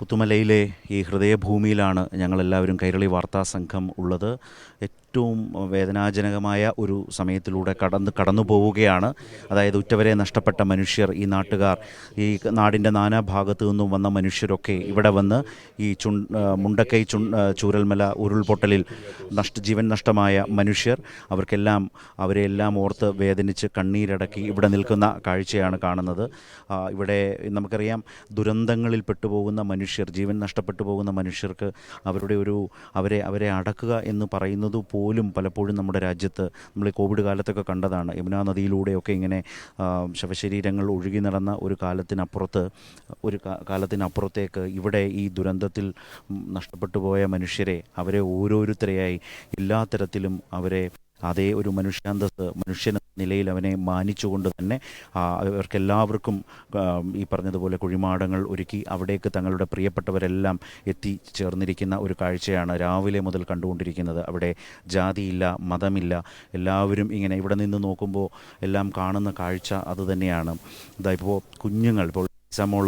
പുത്തുമലയിലെ ഈ ഹൃദയഭൂമിയിലാണ് ഞങ്ങളെല്ലാവരും കൈരളി വാർത്താ സംഘം ഉള്ളത്. ഏറ്റവും വേദനാജനകമായ ഒരു സമയത്തിലൂടെ കടന്ന് കടന്നു പോവുകയാണ്. അതായത് ഉറ്റവരെ നഷ്ടപ്പെട്ട മനുഷ്യർ ഈ നാട്ടുകാർ ഈ നാടിന്റെ നാനാഭാഗത്തു നിന്നും വന്ന മനുഷ്യരൊക്കെ ഇവിടെ വന്ന് ഈ ആ, മുണ്ടക്കൈ ചുൺ ചൂരൽമല ഉരുൾപൊട്ടലിൽ നഷ്ട ജീവൻ നഷ്ടമായ മനുഷ്യർ അവർക്കെല്ലാം അവരെല്ലാം ഓർത്ത് വേദനിച്ച് കണ്ണീരടക്കി ഇവിടെ നിൽക്കുന്ന കാഴ്ചയാണ് കാണുന്നത്. ഇവിടെ നമുക്കറിയാം ദുരന്തങ്ങളിൽ പെട്ടുപോകുന്ന മനുഷ്യർ ജീവൻ നഷ്ടപ്പെട്ടു പോകുന്ന മനുഷ്യർക്ക് അവരുടെ ഒരു അവരെ അവരെ അടക്കുക എന്ന് പറയുന്നത് പോലും പലപ്പോഴും നമ്മുടെ രാജ്യത്ത് നമ്മൾ കോവിഡ് കാലത്തൊക്കെ കണ്ടതാണ്. യമുനാ നദിയിലൂടെയൊക്കെ ഇങ്ങനെ ശവശരീരങ്ങൾ ഒഴുകി നടന്ന ഒരു കാലത്തിനപ്പുറത്ത് ഒരു കാലത്തിനപ്പുറത്തേക്ക് ഇവിടെ ഈ ദുരന്തത്തിൽ നഷ്ടപ്പെട്ടു പോയ മനുഷ്യരെ അവരെ ഓരോരുത്തരെയായി എല്ലാ തരത്തിലും അവരെ അതേ ഒരു മനുഷ്യാന്തസ് മനുഷ്യൻ എന്ന നിലയിൽ അവനെ മാനിച്ചുകൊണ്ട് തന്നെ അവർക്കെല്ലാവർക്കും ഈ പറഞ്ഞതുപോലെ കുഴിമാടങ്ങൾ ഒരുക്കി അവിടേക്ക് തങ്ങളുടെ പ്രിയപ്പെട്ടവരെല്ലാം എത്തിച്ചേർന്നിരിക്കുന്ന ഒരു കാഴ്ചയാണ് രാവിലെ മുതൽ കണ്ടുകൊണ്ടിരിക്കുന്നത്. അവിടെ ജാതിയില്ല മതമില്ല. എല്ലാവരും ഇങ്ങനെ ഇവിടെ നിന്ന് നോക്കുമ്പോൾ എല്ലാം കാണുന്ന കാഴ്ച അതുതന്നെയാണ്. ഇതാ ഇപ്പോൾ കുഞ്ഞുങ്ങൾ ഇപ്പോൾ സമോൾ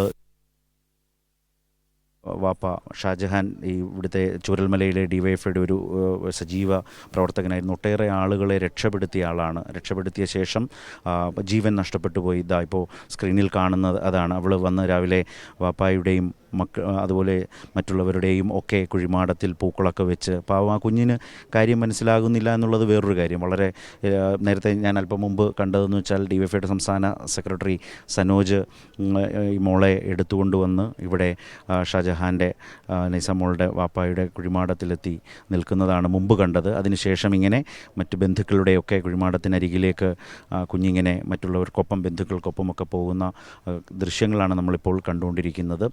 വാപ്പ ഷാജഹാൻ ഈ ഇവിടുത്തെ ചൂരൽമലയിലെ ഡിവൈഎഫ്ഐയുടെ ഒരു സജീവ പ്രവർത്തകനായിരുന്നു. ഒട്ടേറെ ആളുകളെ രക്ഷപ്പെടുത്തിയ ആളാണ്. രക്ഷപ്പെടുത്തിയ ശേഷം ജീവൻ നഷ്ടപ്പെട്ടു പോയി. ഇതാ ഇപ്പോൾ സ്ക്രീനിൽ കാണുന്നത് അതാണ്. അവൾ വന്ന് രാവിലെ വാപ്പായുടെയും മക്ക അതുപോലെ മറ്റുള്ളവരുടെയും ഒക്കെ കുഴിമാടത്തിൽ പൂക്കളൊക്കെ വെച്ച് പാവം ആ കുഞ്ഞിന് കാര്യം മനസ്സിലാകുന്നില്ല എന്നുള്ളത് വേറൊരു കാര്യം. വളരെ നേരത്തെ ഞാൻ അല്പം മുമ്പ് കണ്ടതെന്ന് വെച്ചാൽ ഡി എഫ് സംസ്ഥാന സെക്രട്ടറി സനോജ് ഈ മോളെ എടുത്തുകൊണ്ടുവന്ന് ഇവിടെ ആ, ഷാജഹാന്റെ നിസമോളുടെ വാപ്പായുടെ കുഴിമാടത്തിലെത്തി നിൽക്കുന്നതാണ് മുമ്പ് കണ്ടത്. അതിനുശേഷം ഇങ്ങനെ മറ്റു ബന്ധുക്കളുടെയൊക്കെ കുഴിമാടത്തിനരികിലേക്ക് കുഞ്ഞിങ്ങനെ മറ്റുള്ളവർക്കൊപ്പം ബന്ധുക്കൾക്കൊപ്പമൊക്കെ പോകുന്ന ദൃശ്യങ്ങളാണ് നമ്മളിപ്പോൾ കണ്ടുകൊണ്ടിരിക്കുന്നത്.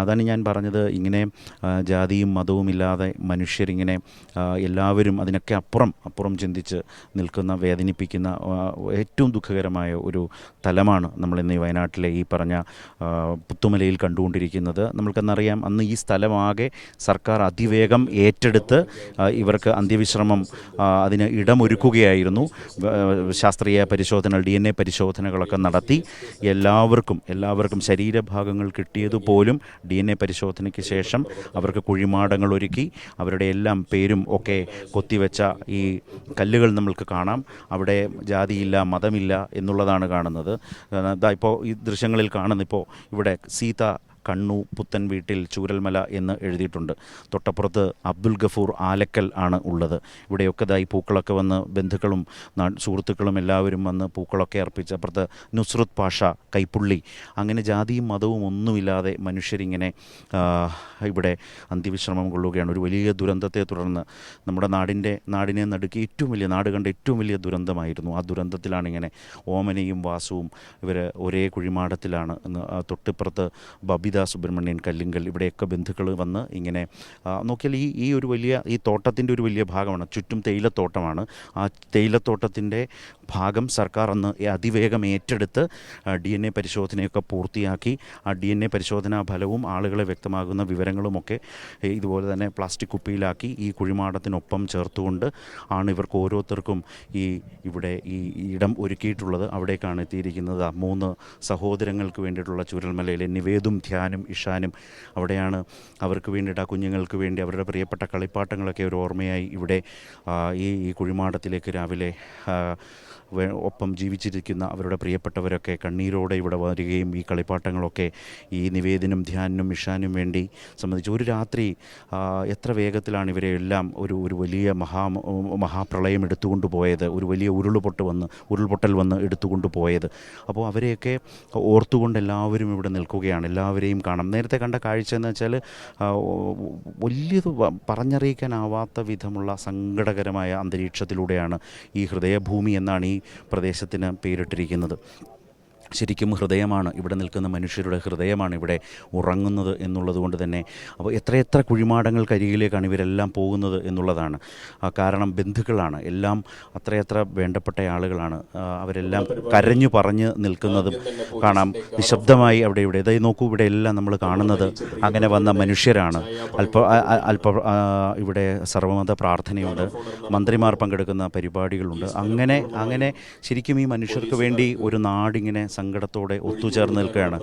അതാണ് ഞാൻ പറഞ്ഞത്. ഇങ്ങനെ ജാതിയും മതവും ഇല്ലാതെ മനുഷ്യരിങ്ങനെ എല്ലാവരും അതിനൊക്കെ അപ്പുറം അപ്പുറം ചിന്തിച്ച് നിൽക്കുന്ന വേദനിപ്പിക്കുന്ന ഏറ്റവും ദുഃഖകരമായ ഒരു തലമാണ് നമ്മളിന്ന് ഈ വയനാട്ടിലെ ഈ പറഞ്ഞ പുത്തുമലയിൽ കണ്ടുകൊണ്ടിരിക്കുന്നത്. നമ്മൾക്കെന്നറിയാം അന്ന് ഈ സ്ഥലമാകെ സർക്കാർ അതിവേഗം ഏറ്റെടുത്ത് ഇവർക്ക് അന്ത്യവിശ്രമം അതിന് ഇടമൊരുക്കുകയായിരുന്നു. ശാസ്ത്രീയ പരിശോധനകൾ ഡി എൻ എ പരിശോധനകളൊക്കെ നടത്തി. എല്ലാവർക്കും എല്ലാവർക്കും ശരീരഭാഗങ്ങൾ കിട്ടിയതുപോലും ഡി എൻ എ പരിശോധനയ്ക്ക് ശേഷം അവർക്ക് കുഴിമാടങ്ങൾ ഒരുക്കി. അവരുടെ എല്ലാം പേരും ഒക്കെ കൊത്തിവെച്ച ഈ കല്ലുകൾ നമ്മൾക്ക് കാണാം. അവിടെ ജാതിയില്ല മതമില്ല എന്നുള്ളതാണ് കാണുന്നത്. ഇപ്പോൾ ഈ ദൃശ്യങ്ങളിൽ കാണുന്ന ഇപ്പോൾ ഇവിടെ സീത കണ്ണു പുത്തൻ വീട്ടിൽ ചൂരൽമല എന്ന് എഴുതിയിട്ടുണ്ട്. തൊട്ടപ്പുറത്ത് അബ്ദുൽ ഗഫൂർ ആലക്കൽ ആണ് ഉള്ളത്. ഇവിടെയൊക്കെ ഇതായി പൂക്കളൊക്കെ വന്ന് ബന്ധുക്കളും സുഹൃത്തുക്കളും എല്ലാവരും വന്ന് പൂക്കളൊക്കെ അർപ്പിച്ച് അപ്പുറത്ത് നുസ്രത് പാഷ കൈപ്പുള്ളി. അങ്ങനെ ജാതിയും മതവും ഒന്നുമില്ലാതെ മനുഷ്യരിങ്ങനെ ഇവിടെ അന്ത്യവിശ്രമം കൊള്ളുകയാണ്. ഒരു വലിയ ദുരന്തത്തെ തുടർന്ന് നമ്മുടെ നാടിന്റെ നാടിനെ നടുക്കി ഏറ്റവും വലിയ നാട് കണ്ട ഏറ്റവും വലിയ ദുരന്തമായിരുന്നു. ആ ദുരന്തത്തിലാണ് ഇങ്ങനെ ഓമനയും വാസുവും ഇവർ ഒരേ കുഴിമാടത്തിലാണ് തൊട്ടിപ്പുറത്ത് ആ ബബിത സുബ്രഹ്മണ്യൻ കല്ലിങ്കൽ ഇവിടെയൊക്കെ ബന്ധുക്കൾ വന്ന് ഇങ്ങനെ നോക്കിയാൽ ഈ ഈ ഒരു വലിയ ഈ തോട്ടത്തിന്റെ ഒരു വലിയ ഭാഗമാണ് ചുറ്റും തേയിലത്തോട്ടമാണ്. ആ തേയിലത്തോട്ടത്തിന്റെ ഭാഗം സർക്കാർ അന്ന് അതിവേഗം ഏറ്റെടുത്ത് ഡി എൻ എ പരിശോധനയൊക്കെ പൂർത്തിയാക്കി. ആ ഡി എൻ എ പരിശോധനാ ഫലവും ആളുകളെ വ്യക്തമാകുന്ന വിവരങ്ങളുമൊക്കെ ഇതുപോലെ തന്നെ പ്ലാസ്റ്റിക് കുപ്പിയിലാക്കി ഈ കുഴിമാടത്തിനൊപ്പം ചേർത്തുകൊണ്ട് ആണ് ഇവർക്ക് ഓരോരുത്തർക്കും ഈ ഇവിടെ ഈ ഇടം ഒരുക്കിയിട്ടുള്ളത്. അവിടേക്കാണ് എത്തിയിരിക്കുന്നത്. മൂന്ന് സഹോദരങ്ങൾക്ക് വേണ്ടിയിട്ടുള്ള ചുരൽമലയിലെ നിവേദും ധ്യാനും ഇഷാനും അവിടെയാണ് അവർക്ക് വേണ്ടിയിട്ട് ആ കുഞ്ഞുങ്ങൾക്ക് വേണ്ടി അവരുടെ പ്രിയപ്പെട്ട കളിപ്പാട്ടങ്ങളൊക്കെ ഒരു ഓർമ്മയായി ഇവിടെ ഈ കുഴിമാടത്തിലേക്ക് രാവിലെ ഒപ്പം ജീവിച്ചിരിക്കുന്ന അവരുടെ പ്രിയപ്പെട്ടവരൊക്കെ കണ്ണീരോടെ ഇവിടെ വരികയും ഈ കളിപ്പാട്ടങ്ങളൊക്കെ ഈ നിവേദനം ധ്യാനും ഇഷാനും വേണ്ടി സംബന്ധിച്ച് ഒരു രാത്രി എത്ര വേഗത്തിലാണ് ഇവരെ എല്ലാം ഒരു ഒരു വലിയ മഹാ മഹാപ്രളയം എടുത്തുകൊണ്ട് പോയത് ഒരു വലിയ ഉരുൾപൊട്ട് വന്ന് ഉരുൾപൊട്ടൽ വന്ന് എടുത്തുകൊണ്ട് പോയത്. അപ്പോൾ അവരെയൊക്കെ ഓർത്തുകൊണ്ട് എല്ലാവരും ഇവിടെ നിൽക്കുകയാണ് എല്ലാവരെയും കാണാം. നേരത്തെ കണ്ട കാഴ്ച എന്ന് വെച്ചാൽ വലിയ വലിയത് പറഞ്ഞറിയിക്കാനാവാത്ത വിധമുള്ള സങ്കടകരമായ അന്തരീക്ഷത്തിലൂടെയാണ് ഈ ഹൃദയഭൂമി എന്നാണ് ഈ പ്രദേശത്തിന് പേരിട്ടിരിക്കുന്നത്. ശരിക്കും ഹൃദയമാണ് ഇവിടെ നിൽക്കുന്ന മനുഷ്യരുടെ ഹൃദയമാണ് ഇവിടെ ഉറങ്ങുന്നത് എന്നുള്ളത് കൊണ്ട് തന്നെ. അപ്പോൾ എത്രയെത്ര കുഴിമാടങ്ങൾക്കരികിലേക്കാണ് ഇവരെല്ലാം പോകുന്നത് എന്നുള്ളതാണ്. കാരണം ബന്ധുക്കളാണ്. എല്ലാം അത്രയത്ര വേണ്ടപ്പെട്ട ആളുകളാണ്. അവരെല്ലാം കരഞ്ഞു പറഞ്ഞ് നിൽക്കുന്നതും കാണാം. നിശബ്ദമായി അവിടെ ഇവിടെ. ഇതായി നോക്കൂ ഇവിടെ എല്ലാം നമ്മൾ കാണുന്നത് അങ്ങനെ വന്ന മനുഷ്യരാണ്. അല്പ അല്പ ഇവിടെ സർവമത പ്രാർത്ഥനയുണ്ട്. മന്ത്രിമാർ പങ്കെടുക്കുന്ന പരിപാടികളുണ്ട്. അങ്ങനെ അങ്ങനെ ശരിക്കും ഈ മനുഷ്യർക്ക് വേണ്ടി ഒരു നാടിങ്ങനെ സങ്കടത്തോടെ ഒത്തുചേർന്ന് നിൽക്കുകയാണ്.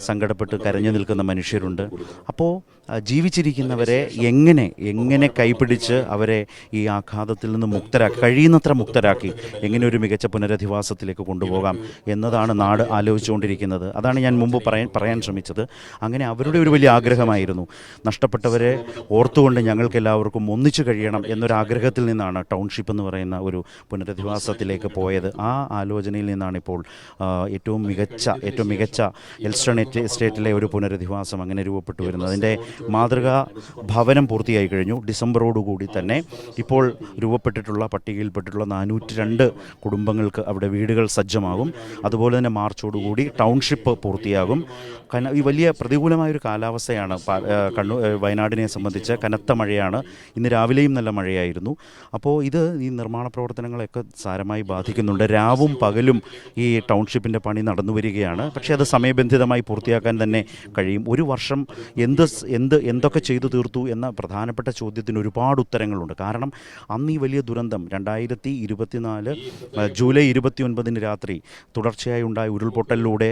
സങ്കടപ്പെട്ട് കരഞ്ഞു നിൽക്കുന്ന മനുഷ്യരുണ്ട്. അപ്പോൾ ജീവിച്ചിരിക്കുന്നവരെ എങ്ങനെ എങ്ങനെ കൈപിടിച്ച് അവരെ ഈ ആഘാതത്തിൽ നിന്ന് മുക്തരാക്കി കഴിയുന്നത്ര മുക്തരാക്കി എങ്ങനെ ഒരു മികച്ച പുനരധിവാസത്തിലേക്ക് കൊണ്ടുപോകാം എന്നതാണ് നാട് ആലോചിച്ചുകൊണ്ടിരിക്കുന്നത്. അതാണ് ഞാൻ മുമ്പ് പറയാൻ പറയാൻ ശ്രമിച്ചത്. അങ്ങനെ അവരുടെ ഒരു വലിയ ആഗ്രഹമായിരുന്നു. നഷ്ടപ്പെട്ടവരെ ഓർത്തുകൊണ്ട് ഞങ്ങൾക്ക് എല്ലാവർക്കും ഒന്നിച്ചു കഴിയണം എന്നൊരാഗ്രഹത്തിൽ നിന്നാണ് ടൗൺഷിപ്പ് എന്ന് പറയുന്ന ഒരു പുനരധിവാസത്തിലേക്ക് പോയത്. ആ ആലോചനയിൽ നിന്നാണ് ഇപ്പോൾ ആ, ഏറ്റവും മികച്ച ഏറ്റവും മികച്ച എൽസ്റ്റൺ എസ്റ്റേറ്റിലെ ഒരു പുനരധിവാസം അങ്ങനെ രൂപപ്പെട്ടു വരുന്നത്. അതിന്റെ മാതൃകാ ഭവനം പൂർത്തിയായി കഴിഞ്ഞു. ഡിസംബറോടുകൂടി തന്നെ ഇപ്പോൾ രൂപപ്പെട്ടിട്ടുള്ള പട്ടികയിൽപ്പെട്ടിട്ടുള്ള നാനൂറ്റി രണ്ട് കുടുംബങ്ങൾക്ക് അവിടെ വീടുകൾ സജ്ജമാകും. അതുപോലെ തന്നെ മാർച്ചോടുകൂടി ടൗൺഷിപ്പ് പൂർത്തിയാകും. കന ഈ വലിയ പ്രതികൂലമായൊരു കാലാവസ്ഥയാണ് കണ്ണൂർ വയനാടിനെ സംബന്ധിച്ച് കനത്ത മഴയാണ്. ഇന്ന് രാവിലെയും നല്ല മഴയായിരുന്നു. അപ്പോൾ ഇത് ഈ നിർമ്മാണ പ്രവർത്തനങ്ങളെയൊക്കെ സാരമായി ബാധിക്കുന്നുണ്ട്. രാവും പകലും ഈ ടൗൺഷിപ്പിന്റെ പണി നടന്നു വരികയാണ് പക്ഷേ അത് സമയബന്ധിതമായി പൂർത്തിയാക്കാൻ തന്നെ കഴിയും. ഒരു വർഷം എന്ത് എന്ത് എന്തൊക്കെ ചെയ്തു തീർത്തു എന്ന പ്രധാനപ്പെട്ട ചോദ്യത്തിന് ഒരുപാട് ഉത്തരങ്ങളുണ്ട്. കാരണം അന്ന് ഈ വലിയ ദുരന്തം രണ്ടായിരത്തി ഇരുപത്തിനാല് ജൂലൈ ഇരുപത്തി ഒൻപതിന് രാത്രി തുടർച്ചയായി ഉണ്ടായ ഉരുൾപൊട്ടലിലൂടെ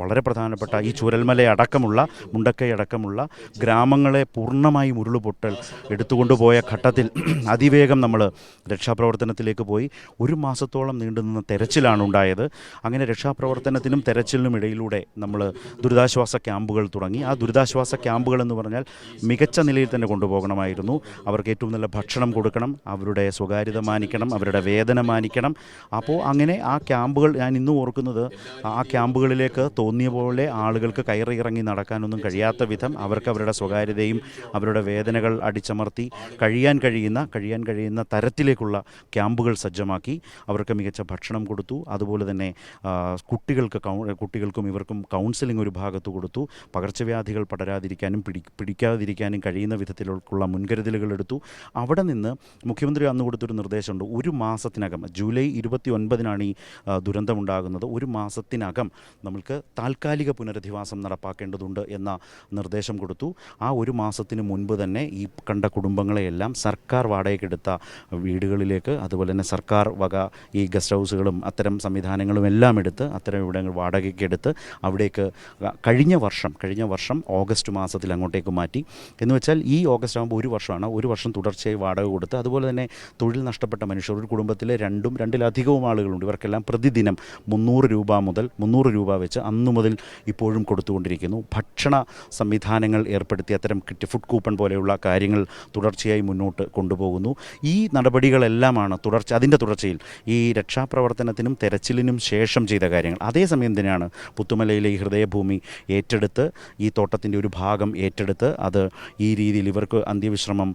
വളരെ പ്രധാനപ്പെട്ട ഈ ചുരൽമല അടക്കമുള്ള മുണ്ടക്കൈ അടക്കമുള്ള ഗ്രാമങ്ങളെ പൂർണമായും ഉരുൾപൊട്ടൽ എടുത്തുകൊണ്ടുപോയ ഘട്ടത്തിൽ അതിവേഗം നമ്മൾ രക്ഷാപ്രവർത്തനത്തിലേക്ക് പോയി. ഒരു മാസത്തോളം നീണ്ടുനിന്ന തെരച്ചിലാണ് ഉണ്ടായത്. അങ്ങനെ രക്ഷാപ്രവർത്തനത്തിനും തെരച്ചിലിനും ഇടയിലൂടെ നമ്മൾ ദുരിതാശ്വാസ ക്യാമ്പുകൾ തുടങ്ങി. ആ ദുരിതാശ്വാസ ക്യാമ്പുകൾ എന്ന് പറഞ്ഞാൽ മികച്ച നിലയിൽ തന്നെ കൊണ്ടുപോകണമായിരുന്നു. അവർക്ക് ഏറ്റവും നല്ല ഭക്ഷണം കൊടുക്കണം അവരുടെ സ്വകാര്യത മാനിക്കണം അവരുടെ വേദന മാനിക്കണം. അപ്പോൾ അങ്ങനെ ആ ക്യാമ്പുകൾ ഞാൻ ഇന്നും ഓർക്കുന്നത് ആ ക്യാമ്പുകളിലേക്ക് തോന്നിയ പോലെ ആളുകൾക്ക് കയറി ഇറങ്ങി നടക്കാനൊന്നും കഴിയാത്ത വിധം അവർക്ക് അവരുടെ സ്വകാര്യതയും അവരുടെ വേദനകൾ അടിച്ചമർത്തി കഴിയാൻ കഴിയുന്ന കഴിയാൻ കഴിയുന്ന തരത്തിലേക്കുള്ള ക്യാമ്പുകൾ സജ്ജമാക്കി. അവർക്ക് മികച്ച ഭക്ഷണം കൊടുത്തു. അതുപോലെ തന്നെ കുട്ടികൾക്ക് കുട്ടികൾക്കും ഇവർക്കും കൗൺസിലിംഗ് ഒരു ഭാഗത്ത് കൊടുത്തു. പകർച്ചവ്യാധികൾ പടരാതിരിക്കാനും പിടി പിടിക്കാതിരിക്കാനും കഴിയുന്ന വിധത്തിലുള്ള മുൻകരുതലുകൾ എടുത്തു. അവിടെ നിന്ന് മുഖ്യമന്ത്രി അന്ന് കൊടുത്തൊരു നിർദ്ദേശമുണ്ട്. ഒരു മാസത്തിനകം ജൂലൈ ഇരുപത്തി ഒൻപതിനാണ് ഈ ദുരന്തമുണ്ടാകുന്നത്. ഒരു മാസത്തിനകം നമ്മൾക്ക് താൽക്കാലിക പുനരധിവാസം നടപ്പാക്കേണ്ടതുണ്ട് എന്ന നിർദ്ദേശം കൊടുത്തു. ആ ഒരു മാസത്തിന് മുൻപ് തന്നെ ഈ കണ്ട കുടുംബങ്ങളെയെല്ലാം സർക്കാർ വാടകയ്ക്കെടുത്ത വീടുകളിലേക്ക് അതുപോലെ തന്നെ സർക്കാർ വക ഈ ഗസ്റ്റ് ഹൗസുകളും അത്തരം സംവിധാനങ്ങളും എല്ലാം എടുത്ത് അത്തരം ഇവിടങ്ങൾ വാടകയ്ക്കെടുത്ത് അവിടേക്ക് കഴിഞ്ഞ വർഷം കഴിഞ്ഞ വർഷം ഓഗസ്റ്റ് മാസത്തിൽ അങ്ങോട്ടേക്ക് മാറ്റി. എന്ന് വെച്ചാൽ ഈ ഓഗസ്റ്റ് ആകുമ്പോൾ ഒരു വർഷമാണ്. ഒരു വർഷം തുടർച്ചയായി വാടക കൊടുത്ത് അതുപോലെ തന്നെ തൊഴിൽ നഷ്ടപ്പെട്ട മനുഷ്യർ ഒരു കുടുംബത്തിലെ രണ്ടും രണ്ടിലധികവും ആളുകളുണ്ട്. ഇവർക്കെല്ലാം പ്രതിദിനം മുന്നൂറ് രൂപ മുതൽ മുന്നൂറ് രൂപ വെച്ച് അന്നു മുതൽ ഇപ്പോഴും കൊടുത്തുകൊണ്ടിരിക്കുന്നു. ഭക്ഷണ സംവിധാനങ്ങൾ ഏർപ്പെടുത്തി അത്തരം കിറ്റ് ഫുഡ് കൂപ്പൺ പോലെയുള്ള കാര്യങ്ങൾ തുടർച്ചയായി മുന്നോട്ട് കൊണ്ടുപോകുന്നു. ഈ നടപടികളെല്ലാമാണ് തുടർച്ച അതിന്റെ തുടർച്ചയിൽ ഈ രക്ഷാപ്രവർത്തനത്തിനും തെരച്ചിലിനും ശേഷം ചെയ്ത കാര്യങ്ങൾ. അതേസമയം തന്നെയാണ് പുത്തുമലയിലെ ഈ ഹൃദയഭൂമി ഏറ്റെടുത്ത് ഈ തോട്ടത്തിന്റെ ഒരു ഭാഗം ഏറ്റെടുത്ത് അത് ഈ രീതിയിൽ ഇവർക്ക് അന്ത്യവിശ്രമം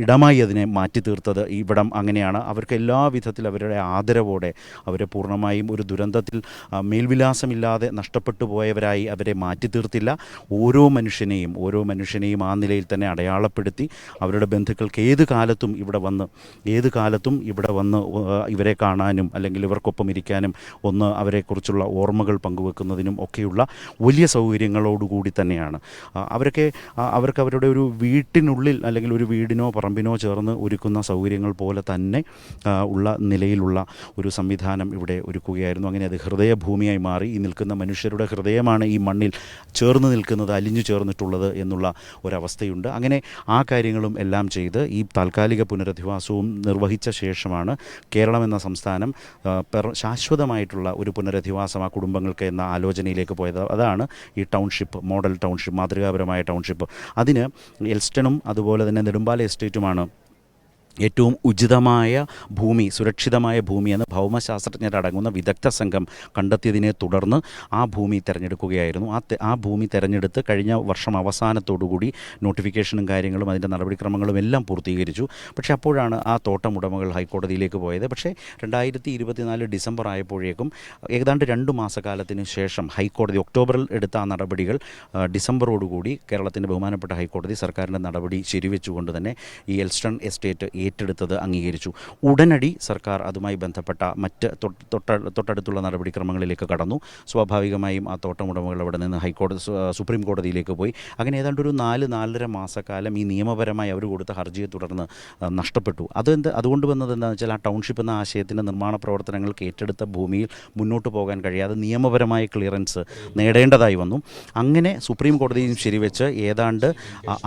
ഇടമായി അതിനെ മാറ്റി തീർത്തത്. ഇവിടം അങ്ങനെയാണ്. അവർക്ക് എല്ലാ വിധത്തിൽ അവരുടെ ആദരവോടെ അവരെ പൂർണമായും ഒരു ദുരന്തത്തിൽ മേൽവിലാസമില്ലാതെ നഷ്ടപ്പെട്ടു പോയവരായി അവരെ മാറ്റി തീർത്തില്ല. ഓരോ മനുഷ്യനെയും ഓരോ മനുഷ്യനെയും ആ നിലയിൽ തന്നെ അടയാളപ്പെടുത്തി അവരുടെ ബന്ധുക്കൾക്ക് ഏത് കാലത്തും ഇവിടെ വന്ന് ഏത് കാലത്തും ഇവിടെ വന്ന് ഇവരെ കാണാനും അല്ലെങ്കിൽ ഇവർക്കൊപ്പം ഇരിക്കാനും ഒന്ന് അവരെക്കുറിച്ചുള്ള ഓർമ്മകൾ പങ്കുവെക്കുന്നതിനും ഒക്കെയുള്ള വലിയ സൗകര്യങ്ങളോടുകൂടി തന്നെയാണ്. അവരൊക്കെ അവർക്ക് അവരുടെ ഒരു വീട്ടിനുള്ളിൽ അല്ലെങ്കിൽ ഒരു വീടിനോ പറമ്പിനോ ചേർന്ന് ഒരുക്കുന്ന സൗകര്യങ്ങൾ പോലെ തന്നെ ഉള്ള നിലയിലുള്ള ഒരു സംവിധാനം ഇവിടെ ഒരുക്കുകയായിരുന്നു. അങ്ങനെ അത് ഹൃദയഭൂമിയായി മാറി. ഈ നിൽക്കുന്ന മനുഷ്യരുടെ ഹൃദയമാണ് ഈ മണ്ണിൽ ചേർന്ന് നിൽക്കുന്നത് അലിഞ്ഞു ചേർന്നിട്ടുള്ളത് എന്നുള്ള ഒരവസ്ഥയുണ്ട്. അങ്ങനെ ആ കാര്യങ്ങളും എല്ലാം ചെയ്ത് ഈ താൽക്കാലിക പുനരധിവാസവും നിർവഹിച്ച ശേഷമാണ് കേരളം എന്ന സംസ്ഥാനം ശാശ്വതമായിട്ടുള്ള ഒരു പുനരധിവാസം ആ കുടുംബങ്ങൾക്ക് എന്ന ആലോചനയിലേക്ക് പോയത്. അതാണ് ഈ ടൗൺഷിപ്പ് മോഡൽ ടൗൺഷിപ്പ് മാതൃകാപരമായ ടൗൺഷിപ്പ്. അതിന് എൽസ്റ്റണും അതുപോലെ തന്നെ നെടുമ്പാല എസ്റ്റേറ്റുമാണ് ഏറ്റവും ഉചിതമായ ഭൂമി സുരക്ഷിതമായ ഭൂമി എന്ന് ഭൗമശാസ്ത്രജ്ഞരടങ്ങുന്ന വിദഗ്ധ സംഘം കണ്ടെത്തിയതിനെ തുടർന്ന് ആ ഭൂമി തിരഞ്ഞെടുക്കുകയായിരുന്നു. ആ ആ ഭൂമി തിരഞ്ഞെടുത്ത് കഴിഞ്ഞ വർഷം അവസാനത്തോടുകൂടി നോട്ടിഫിക്കേഷനും കാര്യങ്ങളും അതിന്റെ നടപടിക്രമങ്ങളും എല്ലാം പൂർത്തീകരിച്ചു. പക്ഷേ അപ്പോഴാണ് ആ തോട്ടം ഉടമകൾ ഹൈക്കോടതിയിലേക്ക് പോയത്. പക്ഷേ രണ്ടായിരത്തി ഇരുപത്തിനാല് ഡിസംബർ ആയപ്പോഴേക്കും ഏതാണ്ട് രണ്ട് മാസക്കാലത്തിന് ശേഷം ഹൈക്കോടതി ഒക്ടോബറിൽ എടുത്ത ആ നടപടികൾ ഡിസംബറോടുകൂടി കേരളത്തിന്റെ ബഹുമാനപ്പെട്ട ഹൈക്കോടതി സർക്കാരിന്റെ നടപടി ശരിവെച്ചുകൊണ്ട് തന്നെ ഈ എൽസ്റ്റൺ എസ്റ്റേറ്റ് ഏറ്റെടുത്തത് അംഗീകരിച്ചു. ഉടനടി സർക്കാർ അതുമായി ബന്ധപ്പെട്ട മറ്റ് തൊട്ടടുത്തുള്ള നടപടിക്രമങ്ങളിലേക്ക് കടന്നു. സ്വാഭാവികമായും ആ തോട്ടമുടമകൾ അവിടെ നിന്ന് ഹൈക്കോടതി സുപ്രീം കോടതിയിലേക്ക് പോയി. അങ്ങനെ ഏതാണ്ട് ഒരു നാല് നാലര മാസക്കാലം ഈ നിയമപരമായി അവർ കൊടുത്ത ഹർജിയെ തുടർന്ന് നഷ്ടപ്പെട്ടു. അതെന്ത് അതുകൊണ്ട് വന്നത് എന്താണെന്ന് വെച്ചാൽ ആ ടൗൺഷിപ്പ് എന്ന ആശയത്തിന്റെ നിർമ്മാണ പ്രവർത്തനങ്ങൾക്ക് ഏറ്റെടുത്ത ഭൂമിയിൽ മുന്നോട്ട് പോകാൻ കഴിയാതെ നിയമപരമായ ക്ലിയറൻസ് നേടേണ്ടതായി വന്നു. അങ്ങനെ സുപ്രീം കോടതിയും ശരിവെച്ച് ഏതാണ്ട്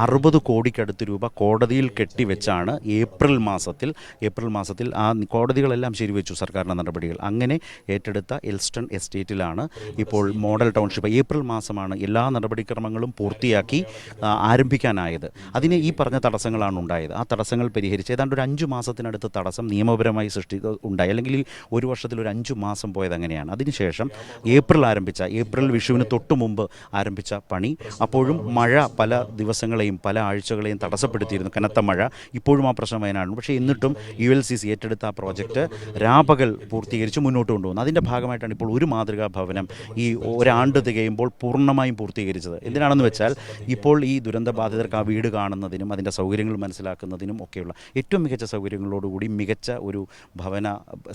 അറുപത് കോടിക്കടുത്ത് രൂപ കോടതിയിൽ കെട്ടിവെച്ചാണ് ഏപ്രിൽ മാസത്തിൽ ഏപ്രിൽ മാസത്തിൽ ആ കോടതികളെല്ലാം ശരിവെച്ചു സർക്കാരിന്റെ നടപടികൾ. അങ്ങനെ ഏറ്റെടുത്ത എൽസ്റ്റൺ എസ്റ്റേറ്റിലാണ് ഇപ്പോൾ മോഡൽ ടൗൺഷിപ്പ്. ഏപ്രിൽ മാസമാണ് എല്ലാ നടപടിക്രമങ്ങളും പൂർത്തിയാക്കി ആരംഭിക്കാനായത്. അതിന് ഈ പറഞ്ഞ തടസ്സങ്ങളാണ് ഉണ്ടായത്. ആ തടസ്സങ്ങൾ പരിഹരിച്ച് ഏതാണ്ട് ഒരു അഞ്ച് മാസത്തിനടുത്ത് തടസ്സം നിയമപരമായി സൃഷ്ടി ഉണ്ടായി. അല്ലെങ്കിൽ ഒരു വർഷത്തിൽ ഒരു അഞ്ച് മാസം പോയത് അങ്ങനെയാണ്. അതിനുശേഷം ഏപ്രിൽ ആരംഭിച്ച ഏപ്രിൽ വിഷുവിന് തൊട്ട് മുമ്പ് ആരംഭിച്ച പണി. അപ്പോഴും മഴ പല ദിവസങ്ങളെയും പല ആഴ്ചകളെയും തടസ്സപ്പെടുത്തിയിരുന്നു. കനത്ത മഴ. ഇപ്പോഴും ആ പ്രശ്നം വയനാടും പക്ഷേ എന്നിട്ടും യു എൽ സി സി ഏറ്റെടുത്ത ആ പ്രോജക്റ്റ് രാപകൽ പൂർത്തീകരിച്ച് മുന്നോട്ട് കൊണ്ടുപോകുന്നു അതിന്റെ ഭാഗമായിട്ടാണ് ഇപ്പോൾ ഒരു മാതൃകാ ഭവനം ഈ ഒരാണ്ട് തികയുമ്പോൾ പൂർണമായും പൂർത്തീകരിച്ചത്. എന്തിനാണെന്ന് വെച്ചാൽ ഇപ്പോൾ ഈ ദുരന്ത ബാധിതർക്ക് ആ വീട് കാണുന്നതിനും അതിന്റെ സൗകര്യങ്ങൾ മനസ്സിലാക്കുന്നതിനും ഒക്കെയുള്ള ഏറ്റവും മികച്ച സൗകര്യങ്ങളോടുകൂടി മികച്ച ഒരു ഭവന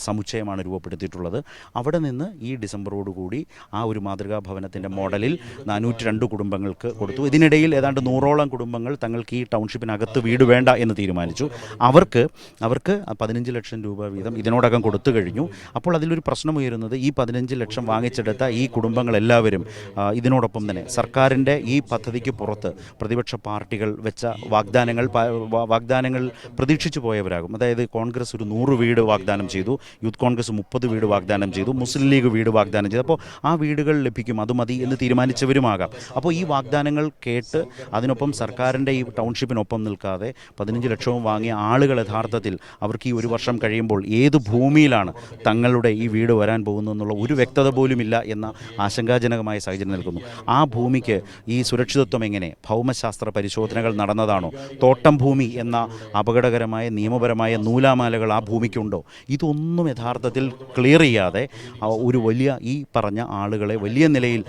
സമുച്ചയമാണ് രൂപപ്പെടുത്തിയിട്ടുള്ളത്. അവിടെ നിന്ന് ഈ ഡിസംബറോടുകൂടി ആ ഒരു മാതൃകാ ഭവനത്തിന്റെ മോഡലിൽ നാനൂറ്റി രണ്ട് കുടുംബങ്ങൾക്ക് കൊടുത്തു. ഇതിനിടയിൽ ഏതാണ്ട് നൂറോളം കുടുംബങ്ങൾ തങ്ങൾക്ക് ഈ ടൗൺഷിപ്പിനകത്ത് വീട് വേണ്ട എന്ന് തീരുമാനിച്ചു. അവർക്ക് അവർക്ക് പതിനഞ്ച് ലക്ഷം രൂപ വീതം ഇതിനോടകം കൊടുത്തു കഴിഞ്ഞു. അപ്പോൾ അതിലൊരു പ്രശ്നം ഉയരുന്നത് ഈ പതിനഞ്ച് ലക്ഷം വാങ്ങിച്ചെടുത്ത ഈ കുടുംബങ്ങളെല്ലാവരും ഇതിനോടൊപ്പം തന്നെ സർക്കാരിന്റെ ഈ പദ്ധതിക്ക് പുറത്ത് പ്രതിപക്ഷ പാർട്ടികൾ വെച്ച വാഗ്ദാനങ്ങൾ വാഗ്ദാനങ്ങൾ പ്രതീക്ഷിച്ചു പോയവരാകും. അതായത് കോൺഗ്രസ് ഒരു നൂറ് വീട് വാഗ്ദാനം ചെയ്തു യൂത്ത് കോൺഗ്രസ് മുപ്പത് വീട് വാഗ്ദാനം ചെയ്തു മുസ്ലിം ലീഗ് വീട് വാഗ്ദാനം ചെയ്തു. അപ്പോൾ ആ വീടുകൾ ലഭിക്കും അത് മതി എന്ന് തീരുമാനിച്ചവരുമാകാം. അപ്പോൾ ഈ വാഗ്ദാനങ്ങൾ കേട്ട് അതിനൊപ്പം സർക്കാരിന്റെ ഈ ടൗൺഷിപ്പിനൊപ്പം നിൽക്കാതെ പതിനഞ്ച് ലക്ഷവും വാങ്ങിയ ആളുകൾ യഥാർത്ഥത്തിൽ അവർക്ക് ഈ ഒരു വർഷം കഴിയുമ്പോൾ ഏത് ഭൂമിയിലാണ് തങ്ങളുടെ ഈ വീട് വരാൻ പോകുന്നു എന്നുള്ള ഒരു വ്യക്തത പോലുമില്ല എന്ന ആശങ്കാജനകമായ സാഹചര്യം നൽകുന്നു. ആ ഭൂമിക്ക് ഈ സുരക്ഷിതത്വം എങ്ങനെ? ഭൗമശാസ്ത്ര പരിശോധനകൾ നടന്നതാണോ? തോട്ടം ഭൂമി എന്ന അപകടകരമായ നിയമപരമായ നൂലാമാലകൾ ആ ഭൂമിക്കുണ്ടോ? ഇതൊന്നും യഥാർത്ഥത്തിൽ ക്ലിയർ ചെയ്യാതെ ഒരു വലിയ ഈ പറഞ്ഞ ആളുകളെ വലിയ നിലയിൽ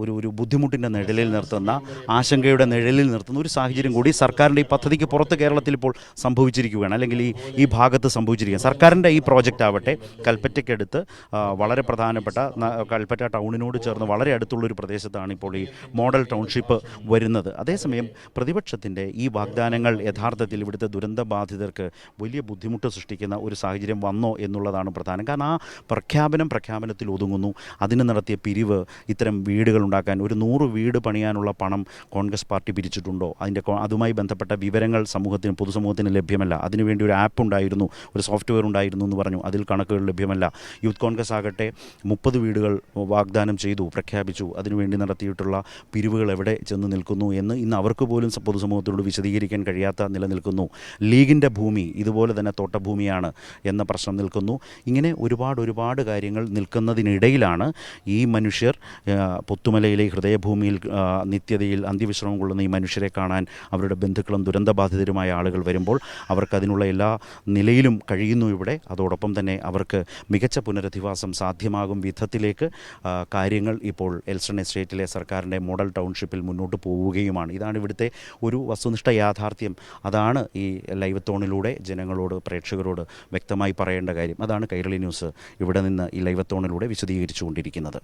ഒരു ഒരു ബുദ്ധിമുട്ടിന്റെ നിഴലിൽ നിർത്തുന്ന ആശങ്കയുടെ നിഴലിൽ നിർത്തുന്ന ഒരു സാഹചര്യം കൂടി സർക്കാരിന്റെ ഈ പദ്ധതിക്ക് പുറത്ത് കേരളത്തിൽ ഇപ്പോൾ സംഭവിച്ചിരിക്കുകയാണ്. അല്ലെങ്കിൽ ഈ ഈ ഭാഗത്ത് സംഭവിച്ചിരിക്കുകയാണ്. സർക്കാരിന്റെ ഈ പ്രോജക്റ്റ് ആവട്ടെ കൽപ്പറ്റയ്ക്കടുത്ത് വളരെ പ്രധാനപ്പെട്ട കൽപ്പറ്റ ടൗണിനോട് ചേർന്ന് വളരെ അടുത്തുള്ളൊരു പ്രദേശത്താണ് ഇപ്പോൾ ഈ മോഡൽ ടൗൺഷിപ്പ് വരുന്നത്. അതേസമയം പ്രതിപക്ഷത്തിന്റെ ഈ വാഗ്ദാനങ്ങൾ യഥാർത്ഥത്തിൽ ഇവിടുത്തെ ദുരന്ത ബാധിതർക്ക് വലിയ ബുദ്ധിമുട്ട് സൃഷ്ടിക്കുന്ന ഒരു സാഹചര്യം വന്നോ എന്നുള്ളതാണ് പ്രധാനം. കാരണം ആ പ്രഖ്യാപനം പ്രഖ്യാപനത്തിൽ ഒതുങ്ങുന്നു. അതിന് നടത്തിയ പിരിവ് ഇത്തരം വീടുകൾ ഉണ്ടാക്കാൻ ഒരു നൂറ് വീട് പണിയാനുള്ള പണം കോൺഗ്രസ് പാർട്ടി പിരിച്ചിട്ടുണ്ടോ? അതിന്റെ അതുമായി ബന്ധപ്പെട്ട വിവരങ്ങൾ സമൂഹത്തിന് പൊതുസമൂഹത്തിന് ലഭ്യമല്ല. അതിനുവേണ്ടി ഒരു ആപ്പ് ഉണ്ടായിരുന്നു ഒരു സോഫ്റ്റ്വെയർ ഉണ്ടായിരുന്നു എന്ന് പറഞ്ഞു. അതിൽ കണക്കുകൾ ലഭ്യമല്ല. യൂത്ത് കോൺഗ്രസ് ആകട്ടെ മുപ്പത് വീടുകൾ വാഗ്ദാനം ചെയ്തു പ്രഖ്യാപിച്ചു. അതിനുവേണ്ടി നടത്തിയിട്ടുള്ള പിരിവുകൾ എവിടെ ചെന്ന് നിൽക്കുന്നു എന്ന് ഇന്ന് അവർക്ക് പോലും പൊതുസമൂഹത്തോട് വിശദീകരിക്കാൻ കഴിയാത്ത നിലനിൽക്കുന്നു ലീഗിന്റെ ഭൂമി ഇതുപോലെ തന്നെ തോട്ടഭൂമിയാണ് എന്ന പ്രശ്നം നിൽക്കുന്നു. ഇങ്ങനെ ഒരുപാട് ഒരുപാട് കാര്യങ്ങൾ നിൽക്കുന്നതിനിടയിലാണ് ഈ മനുഷ്യർ പുത്തുമലയിലെ ഹൃദയഭൂമിയിൽ നിത്യതയിൽ അന്ത്യവിശ്രമം കൊള്ളുന്ന ഈ മനുഷ്യരെ കാണാൻ അവരുടെ ബന്ധുക്കളും ദുരന്തബാധിതരുമായ ആളുകൾ വരുമ്പോൾ അവർക്ക് അതിനുള്ള എല്ലാ നിലയിലും കഴിയുന്നു ഇവിടെ. അതോടൊപ്പം തന്നെ അവർക്ക് മികച്ച പുനരധിവാസം സാധ്യമാകും വിധത്തിലേക്ക് കാര്യങ്ങൾ ഇപ്പോൾ എൽസൺ എസ്റ്റേറ്റിലെ സർക്കാരിന്റെ മോഡൽ ടൗൺഷിപ്പിൽ മുന്നോട്ട് പോവുകയുമാണ്. ഇതാണ് ഇവിടുത്തെ ഒരു വസ്തുനിഷ്ഠ യാഥാർത്ഥ്യം. അതാണ് ഈ ലൈവത്തോണിലൂടെ ജനങ്ങളോട് പ്രേക്ഷകരോട് വ്യക്തമായി പറയേണ്ട കാര്യം. അതാണ് കൈരളി ന്യൂസ് ഇവിടെ നിന്ന് ഈ ലൈവത്തോണിലൂടെ വിശദീകരിച്ചുകൊണ്ടിരിക്കുന്നത്.